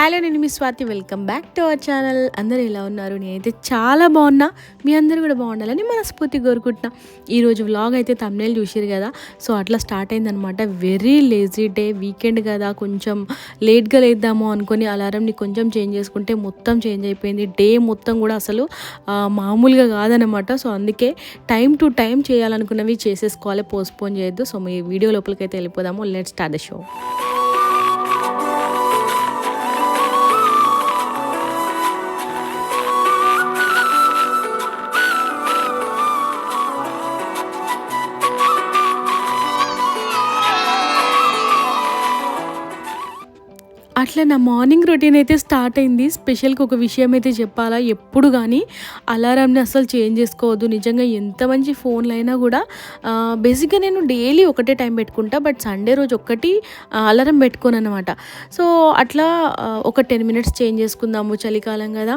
Hello నేను మీ Swathi. Welcome back to our channel. అందరూ ఎలా ఉన్నారు? నేనైతే చాలా బాగున్నా. మీ అందరూ కూడా బాగుండాలని మనస్ఫూర్తి కోరుకుంటున్నా. ఈరోజు వ్లాగ్ అయితే తమ్నేలు చూసారు కదా? సో అట్లా స్టార్ట్ అయిందనమాట వెరీ లేజీ డే వీకెండ్ కదా. కొంచెం లేట్గా లేద్దాము అనుకొని అలారంని కొంచెం చేంజ్ చేసుకుంటే మొత్తం చేంజ్ అయిపోయింది. డే మొత్తం కూడా అసలు మామూలుగా కాదనమాట సో అందుకే టైం టు టైం చేయాలనుకున్నవి చేసేసుకోవాలి పోస్ట్పోన్ చేయొద్దు. సో మీ వీడియో లోపలికైతే వెళ్ళిపోదాము. లెట్ స్టార్ట్ ద షో అట్లా నా మార్నింగ్ రొటీన్ అయితే స్టార్ట్ అయింది. స్పెషల్గా ఒక విషయం అయితే చెప్పాలా? ఎప్పుడు కానీ అలారంని అసలు చేంజ్ చేసుకోవద్దు. నిజంగా ఎంత మంచి ఫోన్లు అయినా కూడా బేసిక్గా నేను డైలీ ఒకటే టైం పెట్టుకుంటా. బట్ సండే రోజు ఒక్కటి అలారం పెట్టుకోను అనమాట సో అట్లా ఒక టెన్ మినిట్స్ చేంజ్ చేసుకుందాము చలికాలం కదా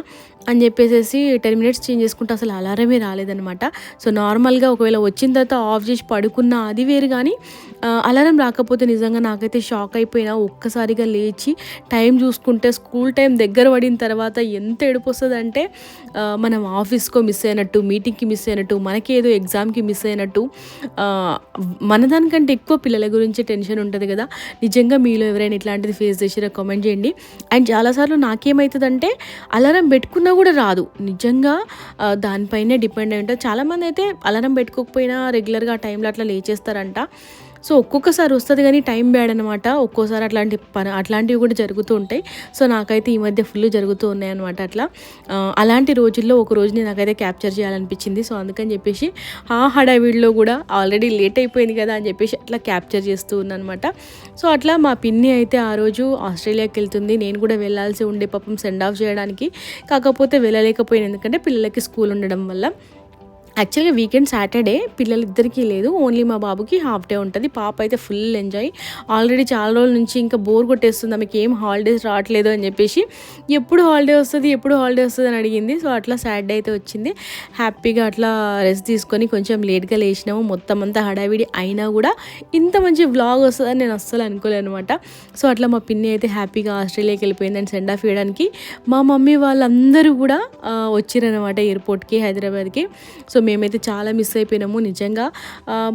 అని చెప్పేసి టెన్ మినిట్స్ చేంజ్ చేసుకుంటే అసలు అలారమే రాలేదనమాట సో నార్మల్గా ఒకవేళ వచ్చిన తర్వాత ఆఫ్ చేసి పడుకున్న అది వేరు కానీ అలారం రాకపోతే నిజంగా నాకైతే షాక్ అయిపోయినా ఒక్కసారిగా లేచి టైం చూసుకుంటే స్కూల్ టైం దగ్గర పడిన తర్వాత ఎంత ఏడుపు వస్తుంది అంటే మనం ఆఫీస్కో మిస్ అయినట్టు మీటింగ్కి మిస్ అయినట్టు మనకేదో ఎగ్జామ్కి మిస్ అయినట్టు మన దానికంటే ఎక్కువ పిల్లల గురించి టెన్షన్ ఉంటుంది కదా. నిజంగా మీలో ఎవరైనా ఇట్లాంటిది ఫేస్ చేసిరా కామెంట్ చేయండి. అండ్ చాలాసార్లు నాకేమవుతుందంటే అలారం పెట్టుకున్నా కూడా రాదు. నిజంగా దానిపైనే డిపెండ్ అయి ఉంటుంది చాలామంది అయితే అలారం పెట్టుకోకపోయినా రెగ్యులర్గా ఆ టైంలో అట్లా లేచేస్తారంట. సో ఒక్కొక్కసారి వస్తుంది కానీ టైం బ్యాడ్ అనమాట ఒక్కోసారి అట్లాంటి పని అట్లాంటివి కూడా జరుగుతూ ఉంటాయి. సో నాకైతే ఈ మధ్య ఫుల్ జరుగుతూ ఉన్నాయి అనమాట అట్లా అలాంటి రోజుల్లో ఒక రోజుని నాకైతే క్యాప్చర్ చేయాలనిపించింది. సో అందుకని చెప్పేసి ఆ హడావిడిలో కూడా ఆల్రెడీ లేట్ అయిపోయింది కదా అని చెప్పేసి అట్లా క్యాప్చర్ చేస్తూ ఉన్నానమాట సో అట్లా మా పిన్ని అయితే ఆ రోజు ఆస్ట్రేలియాకి వెళ్తుంది. నేను కూడా వెళ్ళాల్సి ఉండే పాపం సెండ్ ఆఫ్ చేయడానికి. కాకపోతే వెళ్ళలేకపోయాను ఎందుకంటే పిల్లలకి స్కూల్ ఉండడం వల్ల. యాక్చువల్గా వీకెండ్ సాటర్డే పిల్లలిద్దరికీ లేదు. ఓన్లీ మా బాబుకి హాఫ్ డే ఉంటుంది. పాప అయితే ఫుల్ ఎంజాయ్ ఆల్రెడీ చాలా రోజుల నుంచి ఇంకా బోర్ కొట్టేస్తుంది. ఆమెకి ఏం హాలిడేస్ రావట్లేదు అని చెప్పేసి ఎప్పుడు హాలిడే వస్తుంది ఎప్పుడు హాలిడే వస్తుంది అని అడిగింది. సో అట్లా సాటర్డే అయితే వచ్చింది. హ్యాపీగా అట్లా రెస్ట్ తీసుకొని కొంచెం లేట్గా లేచినాము. మొత్తం అంతా హడావిడి అయినా కూడా ఇంత మంచి వ్లాగ్ వస్తుందని నేను అస్సలు అనుకోలేదు అనమాట సో అట్లా మా పిన్ని అయితే హ్యాపీగా ఆస్ట్రేలియాకి వెళ్ళిపోయింది అండ్ సెండ్ ఆఫ్ చేయడానికి. మా మమ్మీ వాళ్ళందరూ కూడా వచ్చారనమాట వచ్చిరనమాట ఎయిర్పోర్ట్కి హైదరాబాద్కి. సో మేమైతే చాలా మిస్ అయిపోయినాము నిజంగా.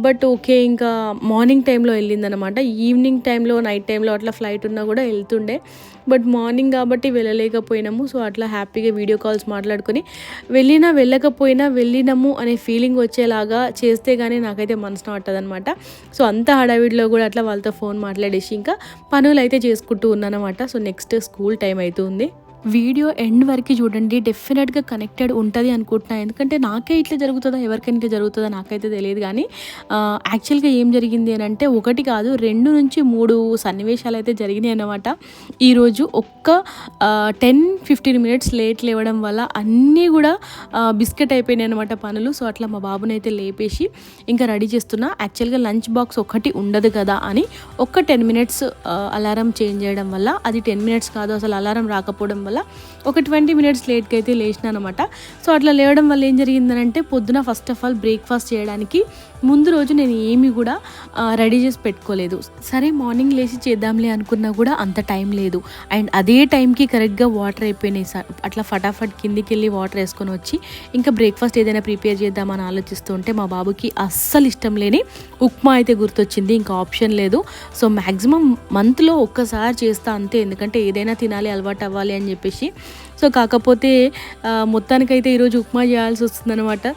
బట్ ఓకే ఇంకా మార్నింగ్ టైంలో వెళ్ళిందనమాట ఈవినింగ్ టైంలో నైట్ టైంలో అట్లా ఫ్లైట్ ఉన్నా కూడా వెళ్తుండే. బట్ మార్నింగ్ కాబట్టి వెళ్ళలేకపోయినాము. సో అట్లా హ్యాపీగా వీడియో కాల్స్ మాట్లాడుకొని వెళ్ళినా వెళ్ళకపోయినా వెళ్ళినాము అనే ఫీలింగ్ వచ్చేలాగా చేస్తే కానీ నాకైతే మనసు పట్టదనమాట సో అంత హడావిడిలో కూడా అట్లా వాళ్ళతో ఫోన్ మాట్లాడేసి ఇంకా పనులు అయితే చేసుకుంటూ ఉన్నానమాట సో నెక్స్ట్ స్కూల్ టైం అవుతుంది వీడియో ఎండ్ వరకు చూడండి. డెఫినెట్గా కనెక్టెడ్ ఉంటుంది అనుకుంటున్నా. ఎందుకంటే నాకే ఇట్లా జరుగుతుందా ఎవరికైనా ఇట్లా జరుగుతుందా నాకైతే తెలియదు కానీ యాక్చువల్గా ఏం జరిగింది అని అంటే ఒకటి కాదు రెండు నుంచి మూడు సన్నివేశాలు అయితే జరిగినాయి అన్నమాట. ఈరోజు ఒక్క టెన్ ఫిఫ్టీన్ మినిట్స్ లేట్ లేవడం వల్ల అన్నీ కూడా బిస్కెట్ అయిపోయినాయి అనమాట పనులు. సో అట్లా మా బాబునైతే లేపేసి ఇంకా రెడీ చేస్తున్నా. యాక్చువల్గా లంచ్ బాక్స్ ఒకటి ఉండదు కదా అని ఒక్క టెన్ మినిట్స్ అలారం చేంజ్ చేయడం వల్ల అది టెన్ మినిట్స్ కాదు అసలు అలారం రాకపోవడం వల్ల ఒక ట్వంటీ మినిట్స్ లేట్కి అయితే లేచిన అనమాట సో అట్లా లేవడం వల్ల ఏం జరిగిందనంటే పొద్దున ఫస్ట్ ఆఫ్ ఆల్ బ్రేక్ఫాస్ట్ చేయడానికి ముందు రోజు నేను ఏమి కూడా రెడీ చేసి పెట్టుకోలేదు. సరే మార్నింగ్ లేచి చేద్దాంలే అనుకున్నా కూడా అంత టైం లేదు. అండ్ అదే టైంకి కరెక్ట్గా వాటర్ అయిపోయినాయి సార్ అట్లా ఫటాఫట్ కిందికి వెళ్ళి వాటర్ వేసుకొని వచ్చి ఇంకా బ్రేక్ఫాస్ట్ ఏదైనా ప్రిపేర్ చేద్దామని ఆలోచిస్తూ ఉంటే మా బాబుకి అస్సలు ఇష్టం లేని ఉప్మా అయితే గుర్తొచ్చింది. ఇంకా ఆప్షన్ లేదు. సో మ్యాక్సిమం మంత్లో ఒక్కసారి చేస్తా అంతే. ఎందుకంటే ఏదైనా తినాలి అలవాటు అవ్వాలి అని చెప్పేసి సో కాకపోతే మొత్తానికైతే ఈరోజు ఉప్మా చేయాల్సి వస్తుందన్నమాట.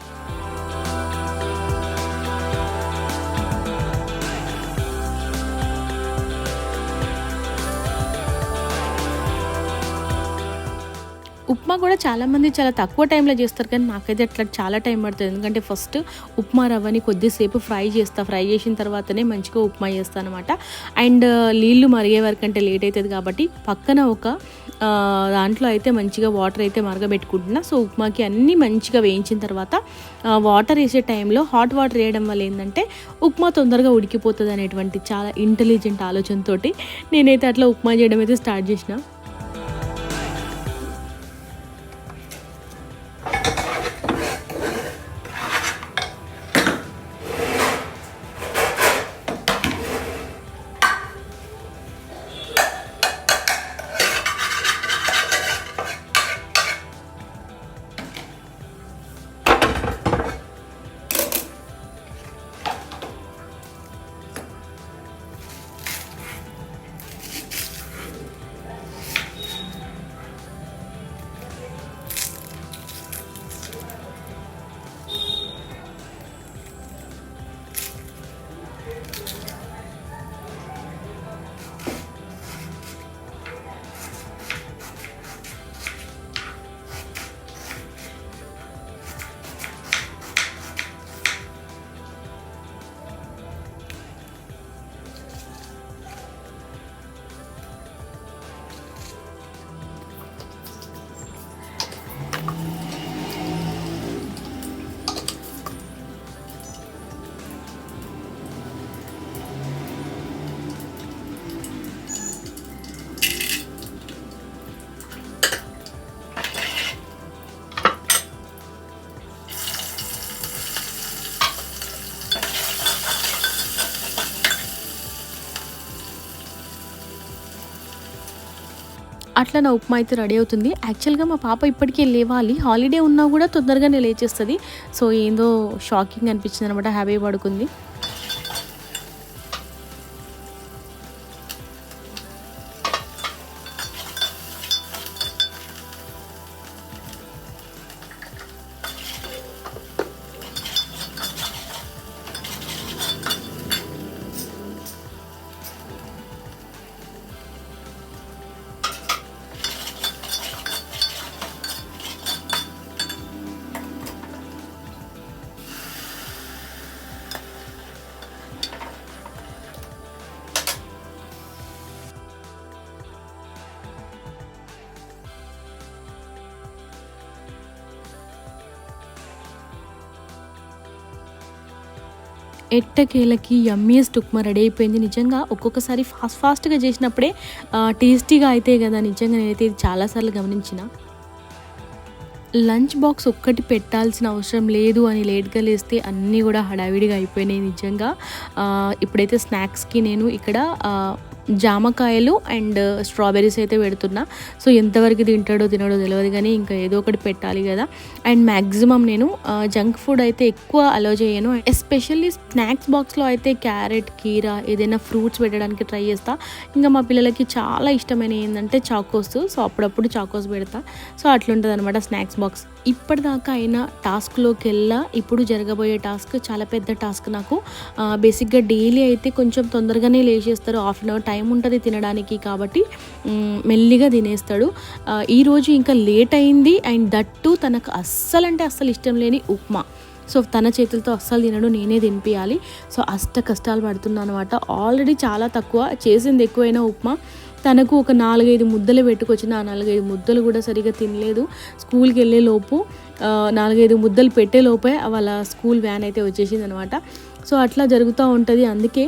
ఉప్మా కూడా చాలామంది చాలా తక్కువ టైంలో చేస్తారు కానీ నాకైతే అట్లా చాలా టైం పడుతుంది. ఎందుకంటే ఫస్ట్ ఉప్మా రవ్వని కొద్దిసేపు ఫ్రై చేస్తా. ఫ్రై చేసిన తర్వాతనే మంచిగా ఉప్మా చేస్తాను అనమాట అండ్ నీళ్ళు మరిగే వరకు అంటే లేట్ అవుతుంది కాబట్టి పక్కన ఒక దాంట్లో అయితే మంచిగా వాటర్ అయితే మరగబెట్టుకుంటున్నా. సో ఉప్మాకి అన్నీ మంచిగా వేయించిన తర్వాత వాటర్ వేసే టైంలో హాట్ వాటర్ వేయడం వల్ల ఏంటంటే ఉప్మా తొందరగా ఉడికిపోతుంది అనేటువంటి చాలా ఇంటెలిజెంట్ ఆలోచనతోటి నేనైతే అట్లా ఉప్మా చేయడం అయితే స్టార్ట్ చేసిన. అట్లా నా ఉప్మా అయితే రెడీ అవుతుంది. యాక్చువల్గా మా పాప ఇప్పటికే లేవాలి. హాలిడే ఉన్నా కూడా తొందరగానే లేచేస్తుంది. సో ఏందో షాకింగ్ అనిపించింది అనమాట హ్యాపీ పడుకుంది. ఎట్టకేలకి యమ్మీయెస్ట్ ఉప్మా రెడీ అయిపోయింది. నిజంగా ఒక్కొక్కసారి ఫాస్ట్ ఫాస్ట్గా చేసినప్పుడే టేస్టీగా అయితే కదా నిజంగా నేనైతే ఇది చాలాసార్లు గమనించిన. లంచ్ బాక్స్ ఒక్కటి పెట్టాల్సిన అవసరం లేదు అని లేట్గా లేస్తే అన్నీ కూడా హడావిడిగా అయిపోయినాయి నిజంగా. ఇప్పుడైతే స్నాక్స్కి నేను ఇక్కడ జామకాయలు అండ్ స్ట్రాబెర్రీస్ అయితే పెడుతున్నా. సో ఎంతవరకు తింటాడో తినడో తెలియదు కానీ ఇంకా ఏదో ఒకటి పెట్టాలి కదా. అండ్ మ్యాక్సిమం నేను జంక్ ఫుడ్ అయితే ఎక్కువ అలో చేయను. ఎస్పెషల్లీ స్నాక్స్ బాక్స్లో అయితే క్యారెట్ కీరా ఏదైనా ఫ్రూట్స్ పెట్టడానికి ట్రై చేస్తా. ఇంకా మా పిల్లలకి చాలా ఇష్టమైన ఏంటంటే చాకోస్. సో అప్పుడప్పుడు చాకోస్ పెడతా. సో అట్లుంటుంది అనమాట స్నాక్స్ బాక్స్. ఇప్పటిదాకా అయినా టాస్క్లోకి వెళ్ళా ఇప్పుడు జరగబోయే టాస్క్ చాలా పెద్ద టాస్క్ నాకు. బేసిక్గా డైలీ అయితే కొంచెం తొందరగానే లేచేస్తారు. హాఫ్ అన్ అవర్ టైం ఉంటుంది తినడానికి కాబట్టి మెల్లిగా తినేస్తాడు. ఈరోజు ఇంకా లేట్ అయింది అండ్ దట్టు తనకు అస్సలు అంటే అస్సలు ఇష్టం లేని ఉప్మా. సో తన చేతులతో అస్సలు తినడు నేనే తినిపించాలి సో అష్ట కష్టాలు పడుతున్నాను అనమాట ఆల్రెడీ చాలా తక్కువ చేసింది ఎక్కువైనా ఉప్మా. తనకు ఒక నాలుగైదు ముద్దలు పెట్టుకొచ్చిన ఆ నాలుగైదు ముద్దలు కూడా సరిగా తినలేదు. స్కూల్కి వెళ్ళే లోపు నాలుగైదు ముద్దలు పెట్టే లోపే వాళ్ళ స్కూల్ వ్యాన్ అయితే వచ్చేసింది అనమాట సో అట్లా జరుగుతూ ఉంటుంది. అందుకే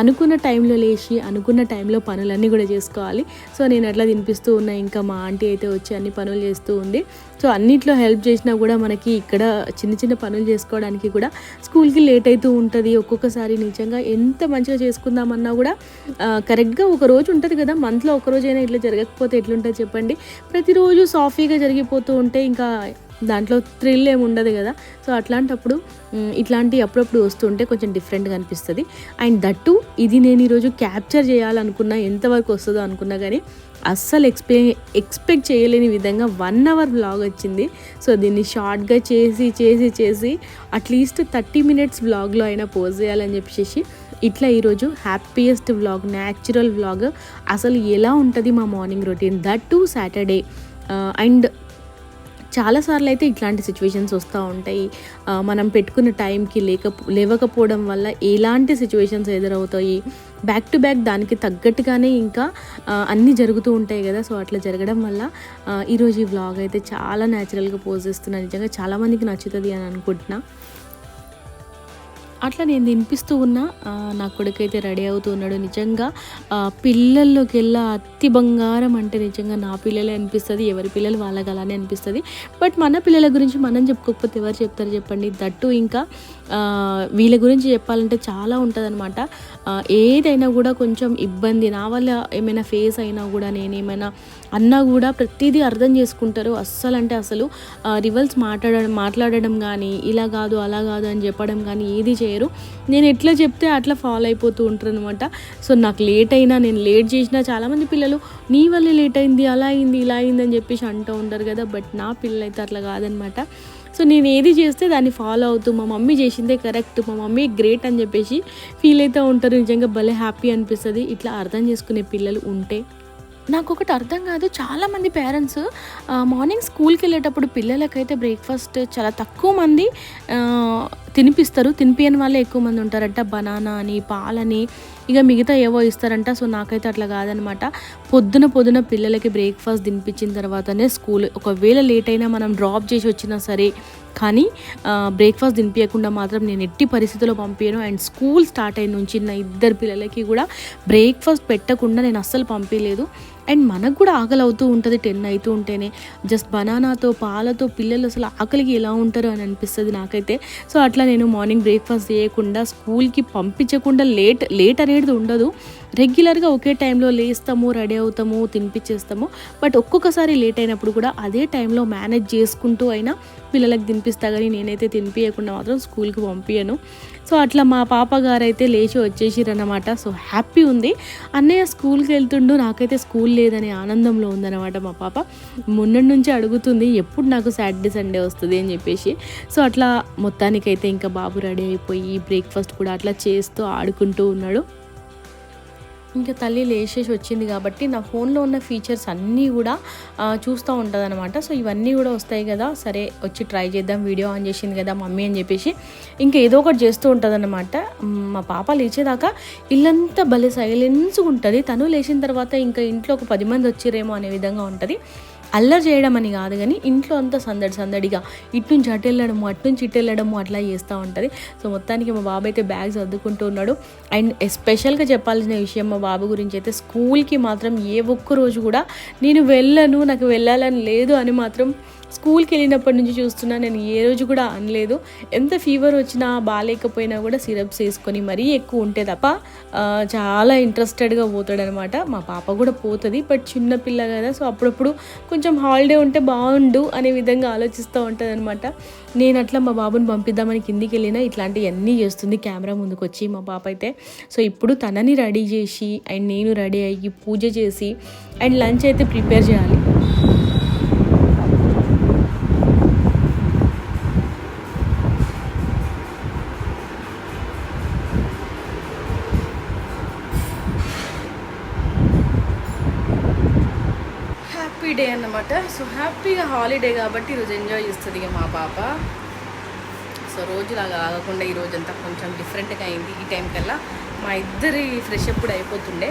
అనుకున్న టైంలో లేచి అనుకున్న టైంలో పనులన్నీ కూడా చేసుకోవాలి. సో నేను అట్లా తినిపిస్తూ ఉన్నా ఇంకా మా ఆంటీ అయితే వచ్చి అన్ని పనులు చేస్తూ ఉంది సో అన్నిట్లో హెల్ప్ చేసినా కూడా మనకి ఇక్కడ చిన్న చిన్న పనులు చేసుకోవడానికి కూడా స్కూల్కి లేట్ అవుతూ ఉంటుంది. ఒక్కొక్కసారి నిజంగా ఎంత మంచిగా చేసుకుందామన్నా కూడా కరెక్ట్గా ఒక రోజు ఉంటుంది కదా మంత్లో ఒక రోజైనా ఇట్లా జరగకపోతే ఎట్లుంటుంది చెప్పండి. ప్రతిరోజు సాఫీగా జరిగిపోతూ ఉంటే ఇంకా దాంట్లో థ్రిల్ ఏమి ఉండదు కదా. సో అట్లాంటప్పుడు ఇట్లాంటి అప్పుడప్పుడు వస్తుంటే కొంచెం డిఫరెంట్గా అనిపిస్తుంది. అండ్ దట్టు ఇది నేను ఈరోజు క్యాప్చర్ చేయాలనుకున్నా ఎంతవరకు వస్తుందో అనుకున్నా కానీ అస్సలు ఎక్స్పె ఎక్స్పెక్ట్ చేయలేని విధంగా వన్ అవర్ వ్లాగ్ వచ్చింది. సో దీన్ని షార్ట్గా చేసి చేసి చేసి అట్లీస్ట్ థర్టీ మినిట్స్ వ్లాగ్లో అయినా పోజ్ చేయాలని చెప్పేసి ఇట్లా ఈరోజు హ్యాపీయెస్ట్ వ్లాగ్ న్యాచురల్ వ్లాగ్ అసలు ఎలా ఉంటుంది మా morning routine that too Saturday and చాలాసార్లు అయితే ఇట్లాంటి సిచ్యువేషన్స్ వస్తూ ఉంటాయి. మనం పెట్టుకున్న టైంకి లేక లేవకపోవడం వల్ల ఎలాంటి సిచ్యువేషన్స్ ఎదురవుతాయి? బ్యాక్ టు బ్యాక్ దానికి తగ్గట్టుగానే ఇంకా అన్నీ జరుగుతూ ఉంటాయి కదా. సో అట్లా జరగడం వల్ల ఈరోజు ఈ వ్లాగ్ అయితే చాలా న్యాచురల్గా పోజ్ చేస్తున్నాను నిజంగా చాలామందికి నచ్చుతుంది అని అనుకుంటున్నాను అట్లా నేను తినిపిస్తూ ఉన్నా. నా కొడుకైతే రెడీ అవుతూ ఉన్నాడు. నిజంగా పిల్లల్లోకి వెళ్ళా అతి బంగారం అంటే నిజంగా నా పిల్లలే అనిపిస్తుంది ఎవరి పిల్లలు వాళ్ళకి అలానే అనిపిస్తుంది. బట్ మన పిల్లల గురించి మనం చెప్పుకోకపోతే ఎవరు చెప్తారు చెప్పండి. దట్టు ఇంకా వీళ్ళ గురించి చెప్పాలంటే చాలా ఉంటుంది అనమాట ఏదైనా కూడా కొంచెం ఇబ్బంది నా వల్ల ఏమైనా ఫేస్ అయినా కూడా నేను ఏమైనా అన్నా కూడా ప్రతిదీ అర్థం చేసుకుంటారు. అస్సలు అంటే అసలు రివల్స్ మాట్లాడడం మాట్లాడడం కానీ ఇలా కాదు అలా కాదు అని చెప్పడం కానీ ఏది చేయరు. నేను ఎట్లా చెప్తే అట్లా ఫాలో అయిపోతూ ఉంటారు అనమాట సో నాకు లేట్ అయినా నేను లేట్ చేసినా చాలామంది పిల్లలు నీ వల్ల లేట్ అయింది అలా అయింది ఇలా అయింది అని చెప్పేసి అంటూ ఉంటారు కదా. బట్ నా పిల్లలు అయితే అట్లా కాదనమాట సో నేను ఏది చేస్తే దాన్ని ఫాలో అవుతూ మా మమ్మీ చేసిందే కరెక్ట్ మా మమ్మీ గ్రేట్ అని చెప్పేసి ఫీల్ అవుతూ ఉంటారు. నిజంగా భలే హ్యాపీ అనిపిస్తుంది. ఇట్లా అర్థం చేసుకునే పిల్లలు ఉంటే. నాకు ఒకటి అర్థం కాదు. చాలామంది పేరెంట్స్ మార్నింగ్ స్కూల్కి వెళ్ళేటప్పుడు పిల్లలకైతే బ్రేక్ఫాస్ట్ చాలా తక్కువ మంది తినిపిస్తారు. తినిపించని వాళ్ళే ఎక్కువ మంది ఉంటారంట. బనానా అని పాలని ఇక మిగతా ఏవో ఇస్తారంట. సో నాకైతే అట్లా కాదనమాట. పొద్దున పొద్దున పిల్లలకి బ్రేక్ఫాస్ట్ తినిపించిన తర్వాతనే స్కూల్ ఒకవేళ లేట్ అయినా మనం డ్రాప్ చేసి వచ్చినా సరే కానీ బ్రేక్ఫాస్ట్ తినిపించకుండా మాత్రం నేను ఎట్టి పరిస్థితుల్లో పంపించను అండ్ స్కూల్ స్టార్ట్ అయిన నుంచి నా ఇద్దరు పిల్లలకి కూడా బ్రేక్ఫాస్ట్ పెట్టకుండా నేను అస్సలు పంపించలేదు అండ్ మనకు కూడా ఆకలి అవుతూ ఉంటుంది టెన్ అవుతూ ఉంటేనే. జస్ట్ బనానాతో పాలతో పిల్లలు అసలు ఆకలికి ఎలా ఉంటారు అని అనిపిస్తుంది నాకైతే. సో అట్లా నేను మార్నింగ్ బ్రేక్ఫాస్ట్ చేయకుండా స్కూల్కి పంపించకుండా లేట్ లేట్ అనేది ఉండదు. రెగ్యులర్గా ఒకే టైంలో లేస్తాము రెడీ అవుతాము తినిపించేస్తాము బట్ ఒక్కొక్కసారి లేట్ అయినప్పుడు కూడా అదే టైంలో మేనేజ్ చేసుకుంటూ అయినా పిల్లలకు తినిపిస్తా కానీ నేనైతే తినిపించకుండా మాత్రం స్కూల్కి పంపించను సో అట్లా మా పాప గారు అయితే లేచి వచ్చేసిరన్నమాట. సో హ్యాపీ ఉంది. అన్నయ్య స్కూల్కి వెళ్తుండు. నాకైతే స్కూల్ లేదనే ఆనందంలో ఉందన్నమాట మా పాప. మొన్నటి నుంచి అడుగుతుంది ఎప్పుడు నాకు సాటర్డే సండే వస్తుంది? అని చెప్పేసి. సో అట్లా మొత్తానికైతే ఇంకా బాబు రెడీ అయిపోయి బ్రేక్ఫాస్ట్ కూడా అట్లా చేస్తూ ఆడుకుంటూ ఉన్నాడు. ఇంకా తల్లి లేచేసి వచ్చింది కాబట్టి నా ఫోన్లో ఉన్న ఫీచర్స్ అన్నీ కూడా చూస్తూ ఉంటుంది అనమాట సో ఇవన్నీ కూడా వస్తాయి కదా. సరే వచ్చి ట్రై చేద్దాం వీడియో ఆన్ చేసింది కదా మమ్మీ అని చెప్పేసి. ఇంకా ఏదో ఒకటి చేస్తూ ఉంటుంది అనమాట మా పాప లేచేదాకా ఇల్లంతా భలే సైలెన్స్గా ఉంటుంది. తను లేచిన తర్వాత ఇంకా ఇంట్లో ఒక పది మంది వచ్చిరేమో అనే విధంగా ఉంటుంది. అల్లరి చేయడం అని కాదు కానీ ఇంట్లో అంతా సందడి సందడిగా ఇటు నుంచి అటు వెళ్ళడము అటు నుంచి ఇటు వెళ్ళడము అట్లా చేస్తూ ఉంటుంది. సో మొత్తానికి మా బాబు అయితే బ్యాగ్స్ అద్దుకుంటూ ఉన్నాడు. అండ్ ఎస్పెషల్గా చెప్పాల్సిన విషయం మా బాబు గురించి అయితే స్కూల్కి మాత్రం ఏ ఒక్క రోజు కూడా నేను వెళ్ళను నాకు వెళ్ళాలని లేదు అని మాత్రం స్కూల్కి వెళ్ళినప్పటి నుంచి చూస్తున్నా నేను ఏ రోజు కూడా అనలేదు. ఎంత ఫీవర్ వచ్చినా బాగాలేకపోయినా కూడా సిరప్స్ వేసుకొని మరీ ఎక్కువ ఉంటే తప్ప చాలా ఇంట్రెస్టెడ్గా పోతాడనమాట. మా పాప కూడా పోతుంది బట్ చిన్న పిల్ల కదా సో అప్పుడప్పుడు కొంచెం హాలిడే ఉంటే బాగుండు అనే విధంగా ఆలోచిస్తూ ఉంటుంది అనమాట నేను అట్లా మా బాబుని పంపిద్దామని కిందికి వెళ్ళినా ఇట్లాంటివన్నీ చేస్తుంది కెమెరా ముందుకు వచ్చి మా పాప అయితే. సో ఇప్పుడు తనని రెడీ చేసి అండ్ నేను రెడీ అయ్యి పూజ చేసి అండ్ లంచ్ అయితే ప్రిపేర్ చేయాలి. సో హ్యాపీగా హాలిడే కాబట్టి ఈరోజు ఎంజాయ్ చేస్తుంది ఇక మా పాప. సో రోజులాగా ఆగకుండా ఈ రోజంతా కొంచెం డిఫరెంట్గా అయింది ఈ టైం కల్లా. మా ఇద్దరి ఫ్రెష్ అప్ కూడా అయిపోతుండే.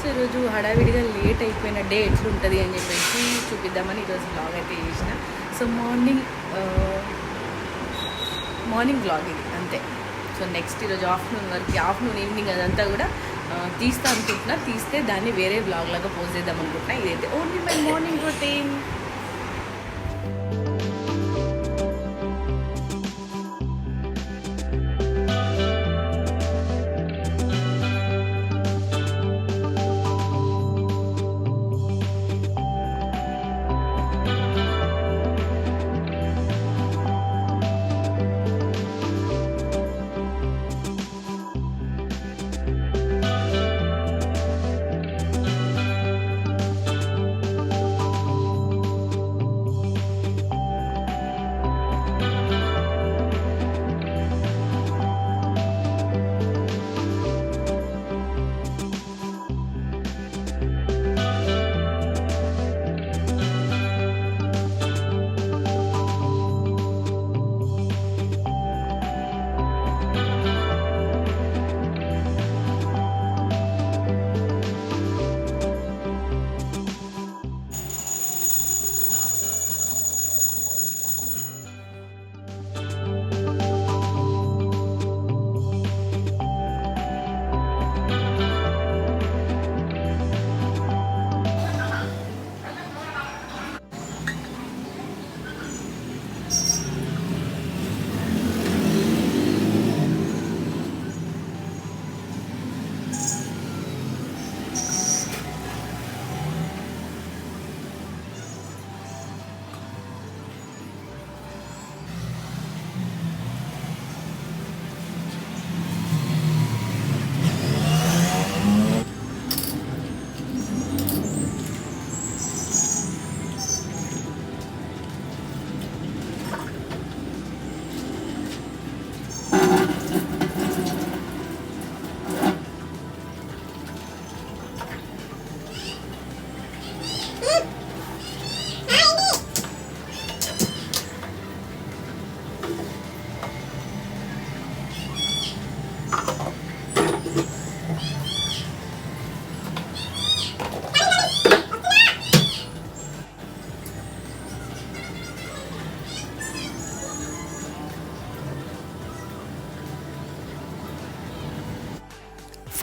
సో ఈరోజు హడావిడిగా లేట్ అయిపోయిన డే ఎట్లుంటుంది అని చెప్పేసి చూపిద్దామని ఈరోజు బ్లాగ్ అయితే చేసిన. సో మార్నింగ్ మార్నింగ్ బ్లాగ్ ఇది అంతే. సో నెక్స్ట్ ఈరోజు ఆఫ్టర్నూన్ వరకు ఆఫ్టర్నూన్ ఈవినింగ్ అదంతా కూడా తీస్తా అనుకుంటున్నా. తీస్తే దాన్ని వేరే బ్లాగ్ లాగా పోస్ట్ చేద్దాం అనుకుంటున్నా. ఇదైతే only my morning routine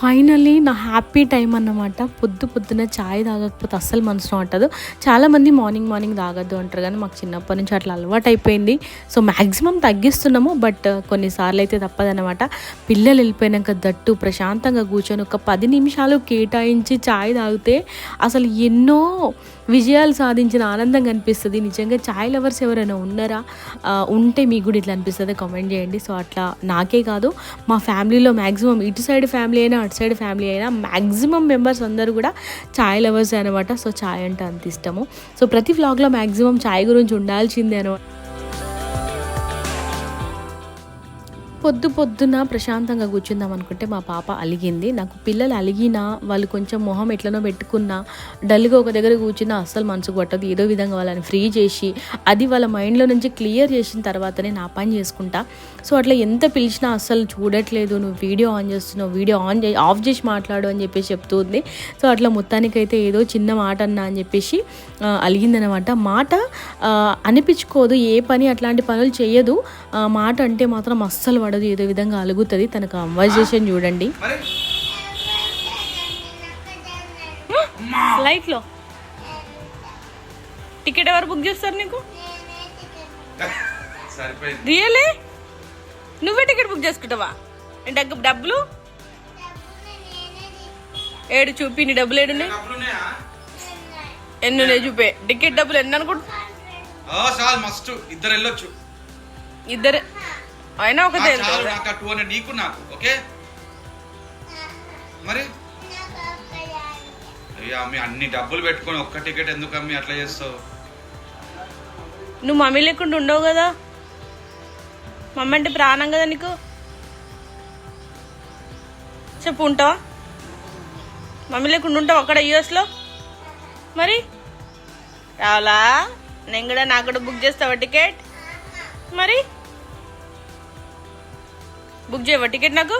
finally నా హ్యాపీ టైం అన్నమాట. పొద్దు పొద్దున చాయ్ తాగకపోతే అస్సలు మనసులో ఉంటుంది చాలామంది మార్నింగ్ మార్నింగ్ తాగొద్దు అంటారు కానీ మాకు చిన్నప్పటి నుంచి అట్లా అలవాటు అయిపోయింది సో మ్యాక్సిమం తగ్గిస్తున్నాము. బట్ కొన్నిసార్లు అయితే తప్పదనమాట పిల్లలు వెళ్ళిపోయినాక దట్టు ప్రశాంతంగా కూర్చొని ఒక పది నిమిషాలు కేటాయించి చాయ్ తాగితే అసలు ఎన్నో విజయాలు సాధించిన ఆనందం కనిపిస్తుంది. నిజంగా చాయ్ లవర్స్ ఎవరైనా ఉన్నారా? ఉంటే మీకు కూడా ఇట్లా అనిపిస్తుంది. కామెంట్ చేయండి. సో అట్లా నాకే కాదు. మా ఫ్యామిలీలో మ్యాక్సిమం ఇటు సైడ్ ఫ్యామిలీ అయినా అటు సైడ్ ఫ్యామిలీ అయినా మ్యాక్సిమం మెంబర్స్ అందరూ కూడా చాయ్ లవర్స్ అనమాట సో చాయ్ అంటే అంత ఇష్టము. సో ప్రతి వ్లాగ్లో మ్యాక్సిమం చాయ్ గురించి ఉండాల్సిందే అనమాట పొద్దు పొద్దున ప్రశాంతంగా కూర్చుందాం అనుకుంటే మా పాప అలిగింది. నాకు పిల్లలు అలిగినా వాళ్ళు కొంచెం మొహం ఎట్లనో పెట్టుకున్నా డల్గా ఒక దగ్గర కూర్చున్నా అస్సలు మనసు కొట్టదు. ఏదో విధంగా వాళ్ళని ఫ్రీ చేసి అది వాళ్ళ మైండ్లో నుంచి క్లియర్ చేసిన తర్వాతనే నా పని చేసుకుంటా. సో అట్లా ఎంత పిలిచినా అస్సలు చూడట్లేదు నువ్వు వీడియో ఆన్ చేస్తున్నావు వీడియో ఆన్ చే ఆఫ్ చేసి మాట్లాడు అని చెప్పేసి చెప్తుంది సో అట్లా మొత్తానికైతే ఏదో చిన్న మాట అన్నా అని చెప్పేసి అలిగిందనమాట మాట అనిపించుకోదు ఏ పని అట్లాంటి పనులు చేయదు మాట అంటే మాత్రం అస్సలు పడదు ఏదో విధంగా అలుగుతుంది. తన కన్వర్జేషన్ చూడండి. మరి? లైట్లో టికెట్ ఎవరు బుక్ చేస్తారు నీకు? రియలే నువ్వే టికెట్ బుక్ చేసుకుంటావా? డబ్బు డబ్బులు? ఏడు చూపి నీ డబ్బులు ఏడు ఎన్ని ఉన్నాయి చూపే. టికెట్ డబ్బులు ఎన్ని అనుకుంటా ఇద్దరు వెళ్ళొచ్చు. ఇద్దరు. అయినా ఒకటే నాకు నీకు ఓకే? మరి? అయ్యా అన్ని డబ్బులు పెట్టుకొని ఒక్క టికెట్ ఎందుకు అమ్మి అట్లా చేస్తావు? నువ్వు మమ్మీ లేకుండా ఉండవు కదా? మమ్మీ అంటే ప్రాణం కదా నీకు? చెప్పు ఉంటావా? మమ్మీ లేకుండా ఉంటావు అక్కడ యూఎస్లో మరి? రావాలా? నేను కూడా నాకు కూడా బుక్ చేస్తావా టికెట్ మరి? బుక్ చేయవా టికెట్ నాకు?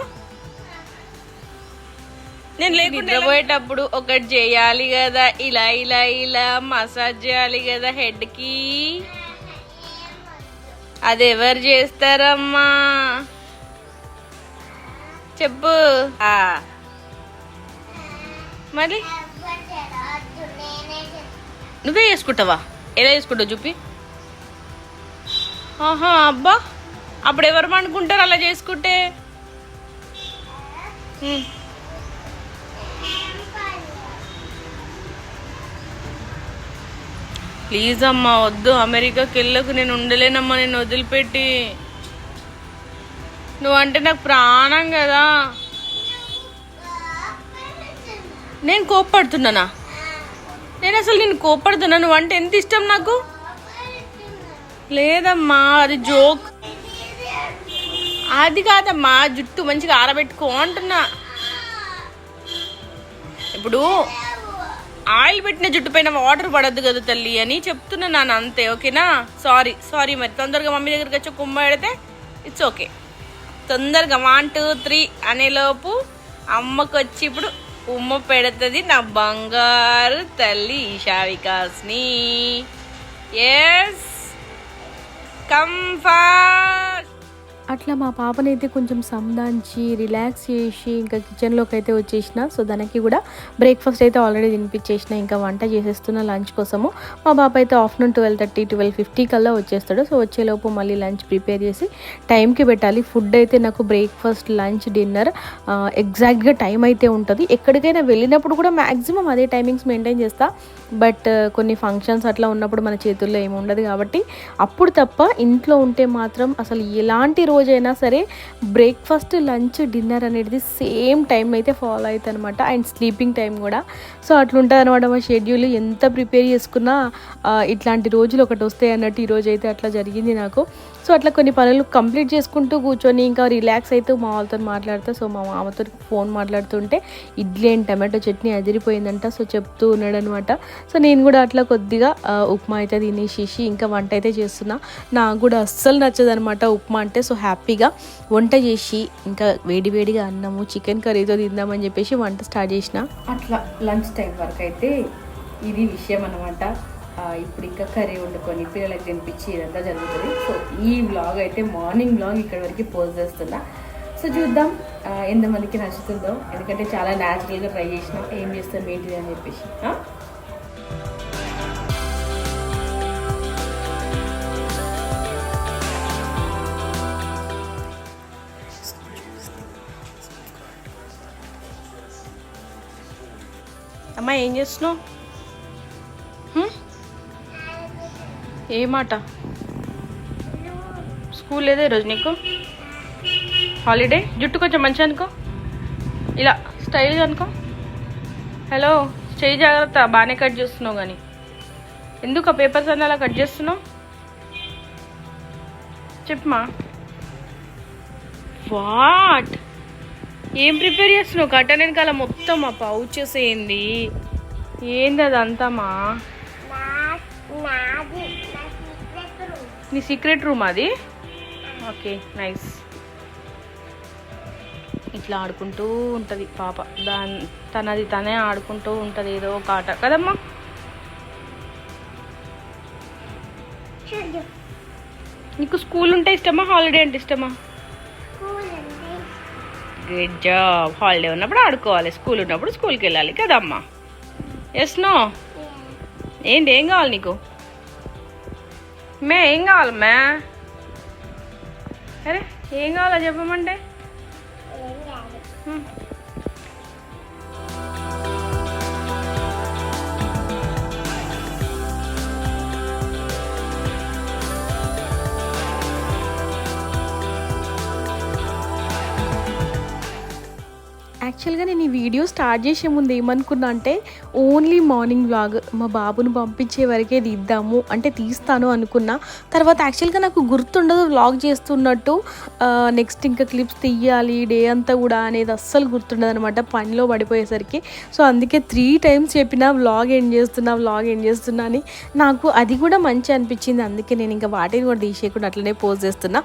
నేను లేకుండా పోయేటప్పుడు ఒకటి చేయాలి కదా ఇలా ఇలా ఇలా మసాజ్ చేయాలి కదా హెడ్కి. అది ఎవరు చేస్తారమ్మా? చెప్పు. మళ్ళీ? మరి నువ్వే చేసుకుంటావా? ఎలా చేసుకుంటావు చూపి ఆహా అబ్బా. అప్పుడు ఎవరు అనుకుంటారు అలా చేసుకుంటే? ప్లీజ్ అమ్మా వద్దు. అమెరికాకి వెళ్ళకు. నేను ఉండలేనమ్మా నేను వదిలిపెట్టి. నువ్వంటే నాకు ప్రాణం కదా. నేను కోప్పడుతున్నానా? నేను అసలు నేను కోప్పడుతున్నా? నువ్వు అంటే ఎంత ఇష్టం నాకు? లేదమ్మా అది జోక్. అది కాదమ్మా జుట్టు మంచిగా ఆరబెట్టుకో అంటున్నా. ఇప్పుడు ఆయిల్ పెట్టిన జుట్టు పైన వాటర్ పడద్దు కదా తల్లి అని చెప్తున్నా నాన్న అంతే ఓకేనా? సారీ సారీ మరి తొందరగా మమ్మీ దగ్గరికి వచ్చి కుమ్మడితే ఇట్స్ ఓకే తొందరగా వన్ టూ త్రీ అనేలోపు అమ్మకు వచ్చి ఇప్పుడు ఉమ్మ పెడుతుంది నా బంగారు తల్లి ఈషా వికాస్ని. ఎస్ కంఫర్ట్ అట్లా మా పాపనైతే కొంచెం సంధాంచి రిలాక్స్ చేసి ఇంకా కిచెన్లోకి అయితే వచ్చేసిన. సో దానికి కూడా బ్రేక్ఫాస్ట్ అయితే ఆల్రెడీ తినిపించేసిన. ఇంకా వంట చేసేస్తున్న లంచ్ కోసము. మా బాబు అయితే afternoon twelve thirty twelve fifty కల్లా వచ్చేస్తాడు. సో వచ్చేలోపు మళ్ళీ లంచ్ ప్రిపేర్ చేసి టైంకి పెట్టాలి. ఫుడ్ అయితే నాకు బ్రేక్ఫాస్ట్ లంచ్ డిన్నర్ ఎగ్జాక్ట్గా టైం అయితే ఉంటుంది. ఎక్కడికైనా వెళ్ళినప్పుడు కూడా మ్యాక్సిమం అదే టైమింగ్స్ మెయింటైన్ చేస్తా. బట్ కొన్ని ఫంక్షన్స్ అట్లా ఉన్నప్పుడు మన చేతుల్లో ఏమి ఉండదు కాబట్టి అప్పుడు తప్ప ఇంట్లో ఉంటే మాత్రం అసలు ఎలాంటి రోజు రోజైనా సరే బ్రేక్ఫాస్ట్ లంచ్ డిన్నర్ అనేది సేమ్ టైం అయితే ఫాలో అవుతుంది అనమాట అండ్ స్లీపింగ్ టైం కూడా. సో అట్లుంటుంది అనమాట మా షెడ్యూల్. ఎంత ప్రిపేర్ చేసుకున్నా ఇట్లాంటి రోజులు ఒకటి వస్తాయి అన్నట్టు ఈరోజు అయితే అట్లా జరిగింది నాకు. సో అట్లా కొన్ని పనులు కంప్లీట్ చేసుకుంటూ కూర్చొని ఇంకా రిలాక్స్ అయితే మా వాళ్ళతో మాట్లాడుతా. సో మా మామతో ఫోన్ మాట్లాడుతుంటే ఇడ్లీ అండ్ టమాటో చట్నీ అదిరిపోయిందంట. సో చెప్తూ ఉన్నాడు అనమాట సో నేను కూడా అట్లా కొద్దిగా ఉప్మా అయితే తినేసేసి ఇంకా వంట అయితే చేస్తున్నా. నాకు కూడా అస్సలు నచ్చదనమాట ఉప్మా అంటే. సో హ్యాపీగా వంట చేసి ఇంకా వేడి వేడిగా అన్నము చికెన్ కర్రీతో తిందామని చెప్పేసి వంట స్టార్ట్ చేసిన. అట్లా లంచ్ టైం వరకు అయితే ఇది విషయం అనమాట ఇప్పుడు ఇంకా కర్రీ వండుకొని పిల్లలకి తినిపించి ఇదంతా జరుగుతుంది. సో ఈ వ్లాగ్ అయితే మార్నింగ్ వ్లాగ్ ఇక్కడ వరకు పోస్ట్ చేస్తున్నా. సో చూద్దాం ఎంతమందికి నచ్చుతుందో. ఎందుకంటే చాలా న్యాచురల్గా ట్రై చేసినాం ఏం చేస్తాం ఏంటిది అని చెప్పేసి. అమ్మా ఏం చేస్తున్నావు? ఏ మాట? స్కూల్ లేదా ఈరోజు నీకు? హాలిడే? జుట్టు కొంచెం మంచిగా అనుకో. ఇలా స్టైల్గా అనుకో. హలో చేయి జాగ్రత్త బాగానే కట్ చేస్తున్నావు కానీ. ఎందుకు ఆ పేపర్స్ అన్నీ అలా కట్ చేస్తున్నావు? చెప్పమా వాట్? ఏం ప్రిపేర్ చేస్తున్నావు? కట్ట వెనకాల మొత్తం ఆ పౌచెస్ ఏంది? ఏంది అదంతామా నీ సీక్రెట్ రూమ్ అది? Okay nice. ఇట్లా ఆడుకుంటూ ఉంటుంది పాప. దాని తనది తనే ఆడుకుంటూ ఉంటుంది ఏదో ఒక ఆట. కదమ్మా? నీకు స్కూల్ ఉంటే ఇష్టమా హాలిడే అంటే ఇష్టమా? గుడ్ జాబ్ హాలిడే ఉన్నప్పుడు ఆడుకోవాలి. స్కూల్ ఉన్నప్పుడు స్కూల్కి వెళ్ళాలి కదమ్మా? ఎస్ నో ఏంటి ఏం కావాలి నీకు? మే ఏం కావాలమ్మా? అరే ఏం కావాలో చెప్పమంటే? యాక్చువల్గా నేను ఈ వీడియో స్టార్ట్ చేసే ముందు ఏమనుకున్నా అంటే ఓన్లీ మార్నింగ్ వ్లాగ్ మా బాబును పంపించే వరకే తీద్దాము అంటే తీస్తాను అనుకున్నా. తర్వాత యాక్చువల్గా నాకు గుర్తుండదు వ్లాగ్ చేస్తున్నట్టు. నెక్స్ట్ ఇంకా క్లిప్స్ తీయాలి డే అంతా కూడా అనేది అస్సలు గుర్తుండదు అనమాట పనిలో పడిపోయేసరికి. సో అందుకే త్రీ టైమ్స్ చెప్పిన వ్లాగ్ ఏం చేస్తున్నా వ్లాగ్ ఏం చేస్తున్నా అని నాకు అది కూడా మంచి అనిపించింది. అందుకే నేను ఇంకా వాటిని కూడా తీసేయకుండా అట్లనే పోస్ట్ చేస్తున్నా.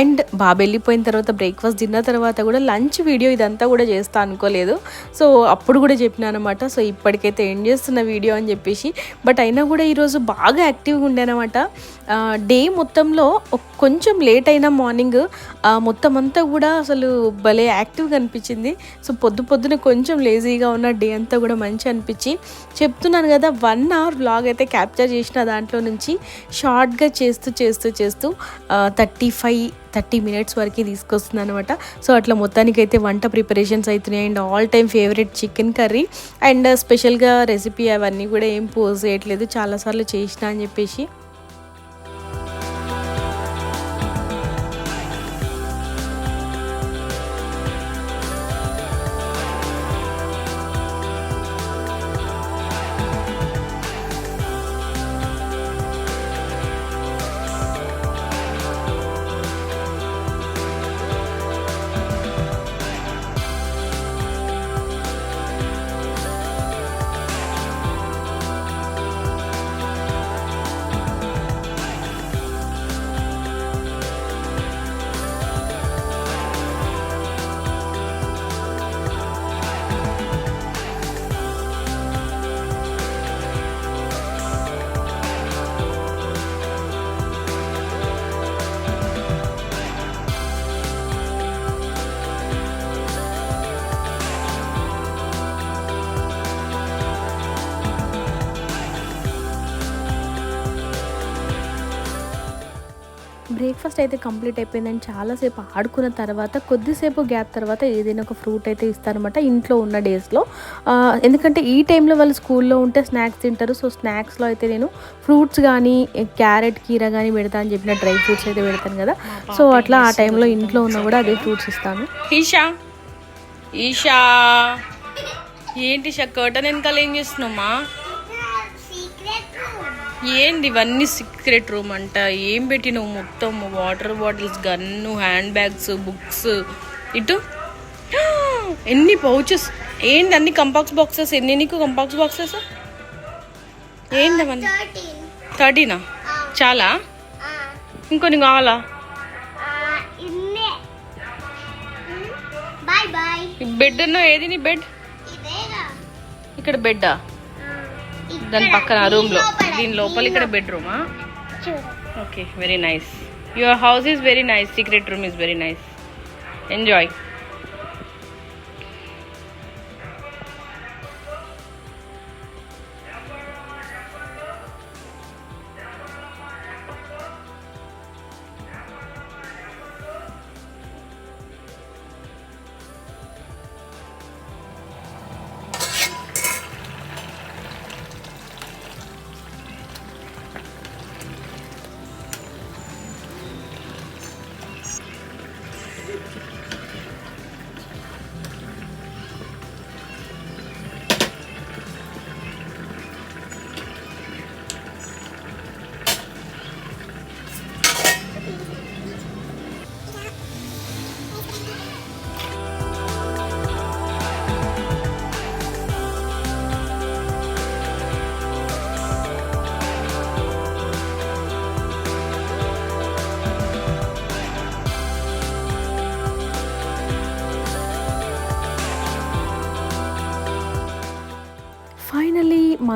అండ్ బాబు వెళ్ళిపోయిన తర్వాత బ్రేక్ఫాస్ట్ తిన్న తర్వాత కూడా లంచ్ వీడియో ఇదంతా కూడా చేస్తాను. అనుకోలేదు. సో అప్పుడు కూడా చెప్పినా అనమాట సో ఇప్పటికైతే ఎండ్ చేస్తున్న వీడియో అని చెప్పేసి. బట్ అయినా కూడా ఈరోజు బాగా యాక్టివ్గా ఉండేనమాట. డే మొత్తంలో కొంచెం లేట్ అయినా మార్నింగ్ మొత్తం అంతా కూడా అసలు భలే యాక్టివ్గా అనిపించింది. సో పొద్దు పొద్దున కొంచెం లేజీగా ఉన్న డే అంతా కూడా మంచి అనిపించి. చెప్తున్నాను కదా వన్ అవర్ వ్లాగ్ అయితే క్యాప్చర్ చేసిన దాంట్లో నుంచి షార్ట్గా చేస్తూ చేస్తూ చేస్తూ థర్టీ ఫైవ్ థర్టీ మినిట్స్ వరకు తీసుకొస్తుంది అనమాట సో అట్లా మొత్తానికి అయితే వంట ప్రిపరేషన్స్ అవుతున్నాయి and all time favourite chicken curry. And స్పెషల్గా రెసిపీ అవన్నీ కూడా ఏం పోజ్ చేయట్లేదు. చాలాసార్లు చేసిన అని చెప్పేసి. బ్రేక్ఫాస్ట్ అయితే కంప్లీట్ అయిపోయిందని చాలాసేపు ఆడుకున్న తర్వాత కొద్దిసేపు గ్యాప్ తర్వాత ఏదైనా ఒక ఫ్రూట్ అయితే ఇస్తారనమాట ఇంట్లో ఉన్న డేస్లో ఎందుకంటే ఈ టైంలో వాళ్ళు స్కూల్లో ఉంటే స్నాక్స్ తింటారు. సో స్నాక్స్లో అయితే నేను ఫ్రూట్స్ కానీ క్యారెట్ కీర కానీ పెడతా అని చెప్పిన డ్రై ఫ్రూట్స్ అయితే పెడతాను కదా. సో అట్లా ఆ టైంలో ఇంట్లో ఉన్నా కూడా అదే ఫ్రూట్స్ ఇస్తాను. ఈషా ఈషా ఏంటి షా కర్టన్ వెనకాల ఏం చేస్తున్నామ్మా ఏంది ఇవన్నీ సీక్రెట్ రూమ్ అంట? ఏం పెట్టినావు మొత్తం? Water bottles gun hand bags books ఇటు? ఎన్ని పౌచెస్ ఏంది అన్ని కంపాక్స్ బాక్సెస్ ఎన్ని నీకు కంపాక్స్ బాక్సెస్ ఏంది అవన్నీ? థర్టీనా చాలా? ఇంకొన్ని కావాలా? బెడ్ ఏది నీ బెడ్ ఇక్కడ బెడ్డా దాని పక్కన రూమ్లో. దీని లోపల ఇక్కడ బెడ్రూమా okay very nice your house is very nice secret room is very nice enjoy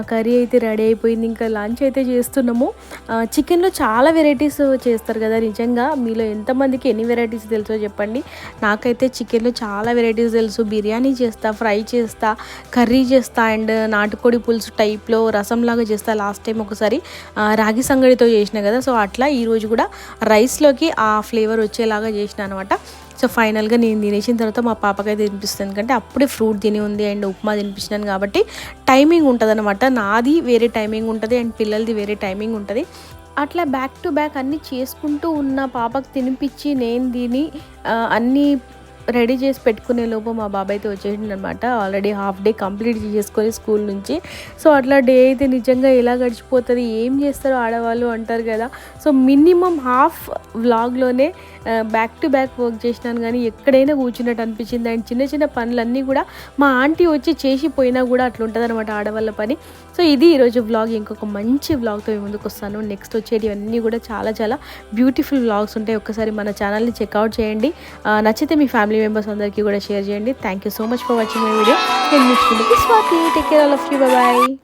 మా కర్రీ అయితే రెడీ అయిపోయింది. ఇంకా లంచ్ అయితే చేస్తున్నాము. చికెన్లో చాలా వెరైటీస్ చేస్తారు కదా నిజంగా. మీలో ఎంతమందికి ఎన్ని వెరైటీస్ తెలుసో చెప్పండి. నాకైతే చికెన్లో చాలా వెరైటీస్ తెలుసు. బిర్యానీ చేస్తా ఫ్రై చేస్తా కర్రీ చేస్తా అండ్ నాటుకోడి పులుసు టైప్లో రసంలాగా చేస్తా లాస్ట్ టైం ఒకసారి. రాగి సంగడితో చేసిన కదా. సో అట్లా ఈరోజు కూడా రైస్లోకి ఆ ఫ్లేవర్ వచ్చేలాగా చేసిన అనమాట. సో ఫైనల్గా నేను తినేసిన తర్వాత మా పాపకైతే తినిపిస్తుంది ఎందుకంటే అప్పుడే ఫ్రూట్ తిని ఉంది అండ్ ఉప్మా తినిపించినాను కాబట్టి టైమింగ్ ఉంటుంది అనమాట నాది వేరే టైమింగ్ ఉంటుంది అండ్ పిల్లలది వేరే టైమింగ్ ఉంటుంది. అట్లా బ్యాక్ టు బ్యాక్ అన్నీ చేసుకుంటూ ఉన్న పాపకు తినిపించి నేను తిని అన్నీ రెడీ చేసి పెట్టుకునే లోపు మా బాబాయ్ అయితే వచ్చేసిండు అనమాట ఆల్రెడీ హాఫ్ డే కంప్లీట్ చేసుకొని స్కూల్ నుంచి. సో అట్లా డే అయితే నిజంగా ఎలా గడిచిపోతుంది ఏం చేస్తారో ఆడవాళ్ళు అంటారు కదా. సో మినిమం హాఫ్ వ్లాగ్లోనే బ్యాక్ టు బ్యాక్ వర్క్ చేసినాను కానీ ఎక్కడైనా కూర్చున్నట్టు అనిపించింది. అండ్ చిన్న చిన్న పనులన్నీ కూడా మా ఆంటీ వచ్చి చేసిపోయినా కూడా అట్లుంటుంది అనమాట ఆడవాళ్ళ పని. సో ఇది ఈరోజు వ్లాగ్ ఇంకొక మంచి వ్లాగ్తో ముందుకు వస్తాను. నెక్స్ట్ వచ్చేటివన్నీ కూడా చాలా చాలా బ్యూటిఫుల్ వ్లాగ్స్ ఉంటాయి. ఒక్కసారి మన ఛానల్ని చెక్అవుట్ చేయండి. నచ్చితే మీ ఫ్యామిలీ మెంబర్స్ అందరికీ కూడా షేర్ చేయండి. Thank you so much for watching my video నేను మీ Swathi take care all of you bye